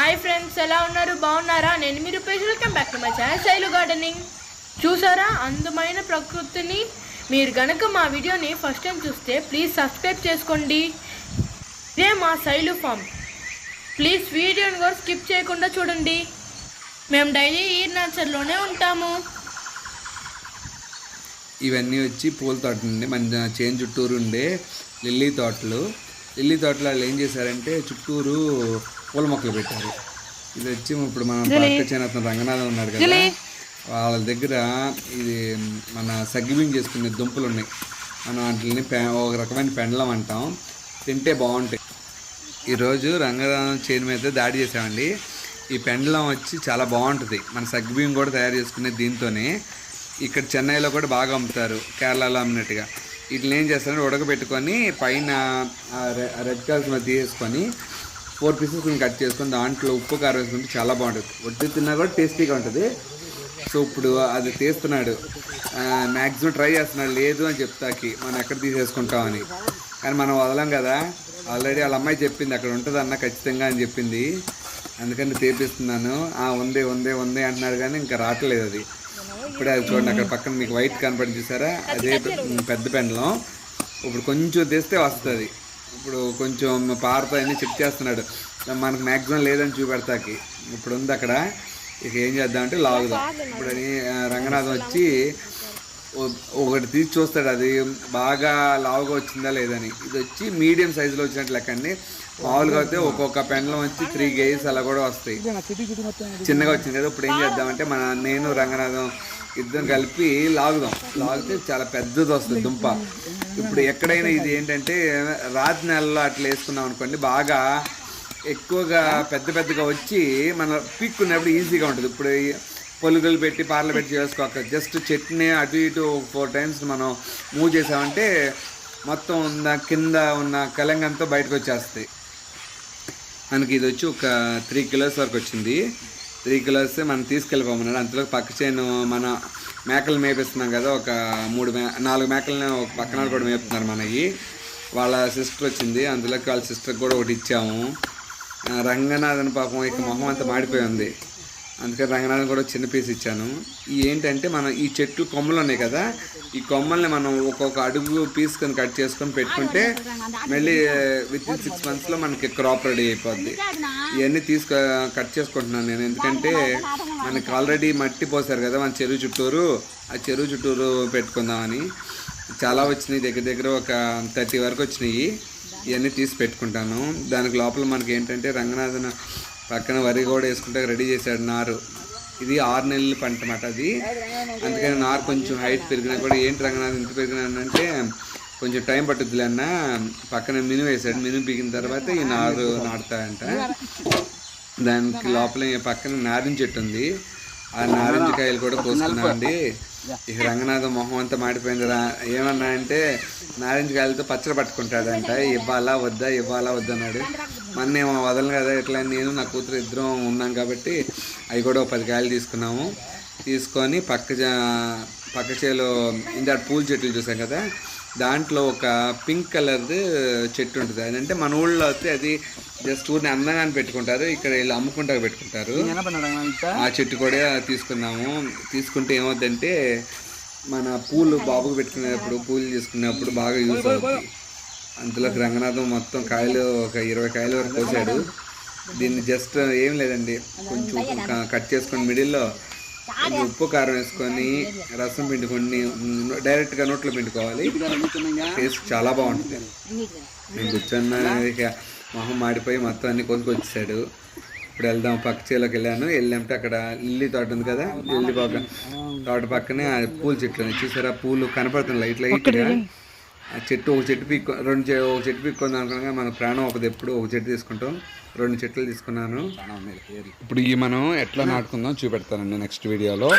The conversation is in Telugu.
హాయ్ ఫ్రెండ్స్ ఎలా ఉన్నారు? బాగున్నారా? నేను మీరు page welcome back my channel Shailu gardening. చూసారా? అందమైన ప్రకృతిని. మీరు గనక మా వీడియోని ఫస్ట్ టైం చూస్తే ప్లీజ్ సబ్స్క్రైబ్ చేసుకోండి. ఇదే మా శైలు ఫామ్. ప్లీజ్ వీడియోని కూడా స్కిప్ చేయకుండా చూడండి. మేము డైలీ ఈ నేచర్లోనే ఉంటాము. ఇవన్నీ వచ్చి పూల తోట నుండి మన చేను చుట్టూరు ఉండే లిల్లీ తోటలు. లిల్లీ తోటలో వాళ్ళు ఏం చేశారంటే చుట్టూరు పూల మొక్కలు పెట్టారు. ఇది వచ్చి ఇప్పుడు మన పక్క చేను అతను రంగనాథం ఉన్నాడు కదా వాళ్ళ దగ్గర ఇది మన సగ్గిబియ్యం చేసుకునే దుంపలు ఉన్నాయి. మనం వాటిని ఒక రకమైన పెండలం అంటాం. తింటే బాగుంటాయి. ఈరోజు రంగనాథం చేను మీద దాడి చేసామండి ఈ పెండలం వచ్చి చాలా బాగుంటుంది. మన సగ్గుబియ్యం కూడా తయారు చేసుకునే దీంతోనే. ఇక్కడ చెన్నైలో కూడా బాగా అమ్ముతారు కేరళలో అమ్మినట్టుగా. వీటిని ఏం చేస్తారంటే ఉడకబెట్టుకొని పైన రెడ్ కలర్స్ మీద తీసేసుకొని ఫోర్ పీసెస్ కొంచెం కట్ చేసుకొని దాంట్లో ఉప్పు కారం వేసుకుంటే చాలా బాగుంటుంది. వడ్డీ తిన్నా కూడా టేస్టీగా ఉంటుంది. సో ఇప్పుడు అది తీస్తున్నాడు. మ్యాక్సిమం ట్రై చేస్తున్నాడు. లేదు అని చెప్తాకి మనం ఎక్కడ తీసేసుకుంటామని కానీ మనం వదలం కదా. ఆల్రెడీ వాళ్ళ అమ్మాయి చెప్పింది అక్కడ ఉంటుంది అన్న ఖచ్చితంగా అని చెప్పింది. అందుకని తీపిస్తున్నాను. ఆ ఉంది ఉంది ఉంది అంటున్నాడు కానీ ఇంకా రావట్లేదు అది. ఇప్పుడే అది చూడండి అక్కడ పక్కన మీకు వైట్ కనపడి చూసారా? అదే పెద్ద పెండలం. ఇప్పుడు కొంచెం తెస్తే వస్తుంది. ఇప్పుడు కొంచెం పారతో అన్ని చెక్ చేస్తున్నాడు. మనకు మ్యాక్సిమం లేదని చూపెడతాకి. ఇప్పుడు ఉంది అక్కడ. ఇక ఏం చేద్దామంటే లాగుదాం. ఇప్పుడు అని రంగనాథం వచ్చి ఒకటి తీసి చూస్తాడు అది బాగా లావుగా వచ్చిందా లేదని. ఇది వచ్చి మీడియం సైజులో వచ్చినట్టు లెక్కండి మామూలుగా అయితే ఒక్కొక్క పెండలం వచ్చి త్రీ కేజీస్ అలా కూడా వస్తాయి. చిన్నగా వచ్చింది కదా ఇప్పుడు ఏం చేద్దామంటే మన నేను రంగనాథం ఇద్దరం కలిపి లాగుదాం. లాగితే చాలా పెద్దది వస్తుంది దుంప. ఇప్పుడు ఎక్కడైనా ఇది ఏంటంటే రాతి నెలలో అట్లా వేసుకున్నాం అనుకోండి బాగా ఎక్కువగా పెద్ద పెద్దగా వచ్చి మన పీక్కున్నప్పుడు ఈజీగా ఉంటుంది. ఇప్పుడు పొలుగులు పెట్టి పార్లు పెట్టి చేసుకోక. జస్ట్ చట్నీ అటు ఇటు ఫోర్ టైమ్స్ మనం మూవ్ చేసామంటే మొత్తం ఉన్న కింద ఉన్న కలంగంతో బయటకు వచ్చేస్తాయి. మనకి ఇది వచ్చి ఒక త్రీ కిలోస్ వరకు వచ్చింది. త్రీ కిలోస్ మనం తీసుకెళ్ళిపోమన్నాడు అంతలో పక్క చేను మన మేకలు మేపిస్తున్నాం కదా ఒక మూడు మే నాలుగు మేకలని ఒక పక్కన కూడా మేపుతున్నారు మనకి. వాళ్ళ సిస్టర్ వచ్చింది. అందులోకి వాళ్ళ సిస్టర్కి కూడా ఒకటి ఇచ్చాము. రంగనాథన్ పాపం ఇక మొహం అంతా మాడిపోయి ఉంది. అందుకని రంగనాథం కూడా చిన్న పీస్ ఇచ్చాను. ఈ ఏంటంటే మనం ఈ చెట్లు కొమ్మలు ఉన్నాయి కదా ఈ కొమ్మల్ని మనం ఒక్కొక్క అడుగు పీస్ కొని కట్ చేసుకొని పెట్టుకుంటే మళ్ళీ విత్ ఇన్ సిక్స్ మంత్స్లో మనకి క్రాప్ రెడీ అయిపోద్ది. ఇవన్నీ తీసుకు కట్ చేసుకుంటున్నాను నేను. ఎందుకంటే మనకి ఆల్రెడీ మట్టి పోసారు కదా మన చెరువు చుట్టూరు. ఆ చెరువు చుట్టూరు పెట్టుకుందామని. చాలా వచ్చినాయి దగ్గర దగ్గర ఒక థర్టీ వరకు వచ్చినాయి. ఇవన్నీ తీసి పెట్టుకుంటాను. దానికి లోపల మనకి ఏంటంటే రంగనాథన పక్కన వరి కూడా వేసుకుంటే రెడీ చేశాడు నారు. ఇది ఆరు నెలల పంట అన్నమాట అది. అందుకని నారు కొంచెం హైట్ పెరిగినా కూడా ఏంటి రంగనాథ్ ఇంత పెరిగినానంటే కొంచెం టైం పట్టుద్దిలే అన్న. పక్కన మినుము వేసాడు మినుము బిగిన తర్వాత ఈ నారు నాటుతాయంట. దానికి లోపల పక్కన నారింజ చెట్టు ఉంది. ఆ నారింజ కాయలు కూడా కోసుకున్నామండి ఇక రంగనాథం మొహం అంతా మాడిపోయింది రా. ఏమన్నా అంటే నారింజ కాయలతో పచ్చడి పట్టుకుంటాడంట. ఇవ్వాలా వద్దా? ఇవ్వాలా వద్దా అన్నాడు. మొన్నేమో వదలను కదా ఇట్లా నేను నా కూతురు ఇద్దరం ఉన్నాం కాబట్టి అవి కూడా ఒక పది కాయలు తీసుకున్నాము. తీసుకొని పక్క పక్క చేలో ఇందా పూల చెట్లు చూసాం కదా దాంట్లో ఒక పింక్ కలర్ది చెట్టు ఉంటుంది. అదంటే మన ఊళ్ళో అయితే అది జస్ట్ ఊరిని అందంగా పెట్టుకుంటారు ఇక్కడ వీళ్ళు అమ్ముకుంటా పెట్టుకుంటారు. ఆ చెట్టు కూడా తీసుకున్నాము. తీసుకుంటే ఏమవుద్దంటే మన పూలు బాబుకు పెట్టుకునేటప్పుడు పూలు తీసుకునేటప్పుడు బాగా యూజ్ అవుతుంది అందులోకి రంగనాథం మొత్తం కాయలు ఒక ఇరవై కాయల వరకు కోసాడు. దీన్ని జస్ట్ ఏం లేదండి కొంచెం కట్ చేసుకొని మిడిల్లో కొంచెం ఉప్పు కారం వేసుకొని రసం పిండుకొని డైరెక్ట్గా నోట్లో పిండుకోవాలి. టేస్ట్ చాలా బాగుంటుంది. నేను కూర్చున్న మొహం మాడిపోయి మొత్తం అన్ని కొనుక్కొచ్చాడు ఇప్పుడు వెళ్దాం పక్క చేలోకి వెళ్ళాను. వెళ్ళామంటే అక్కడ లిల్లీ తోట ఉంది కదా లిల్లీ పక్క తోట పక్కనే పూల చెట్లు చూసారా? పూలు కనపడుతున్నాయి లైట్ లైట్గా. ఆ చెట్టు ఒక చెట్టు పీక్కు రెండు ఒక చెట్టు పీక్కుంది అనుకున్నాగా మన ప్రాణం ఒకది ఎప్పుడు ఒక చెట్టు తీసుకుంటాం. రెండు చెట్లు తీసుకున్నాను. ఇప్పుడు ఈ మనం ఎట్లా నాటుకుందాం చూపెడతానండి నెక్స్ట్ వీడియోలో.